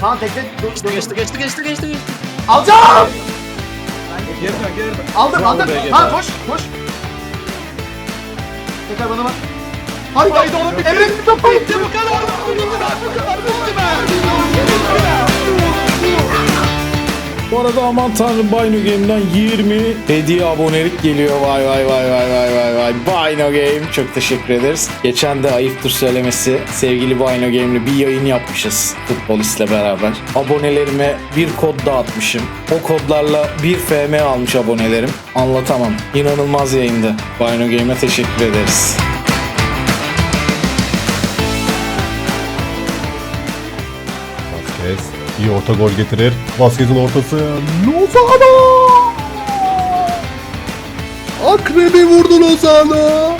Kaan tekte dur, dur. Geçti geçti geçti geçti geçti. Alacağım. Geri dön geri dön. Aldım Bravo aldım. BG. Kaan koş koş. Tekrar bana bak. Harika. Haydi oğlum, bitti. Emre bir topu itti. Bu kadar da bu kadar bu kadar Arada aman tanrım Bino Game'den 20 hediye abonelik geliyor. Vay vay vay vay vay vay vay. Bino Game çok teşekkür ederiz. Geçen de ayıptır söylemesi sevgili Bino Game'le bir yayın yapmışız Futbolist'le beraber. Abonelerime bir kod dağıtmışım. O kodlarla bir FM almış abonelerim. Anlatamam. İnanılmaz yayındı. Bino Game'e teşekkür ederiz. Vasquez iyi orta gol getirir. Vasquez'in ortası Lozano! Akrebi vurdu Lozano.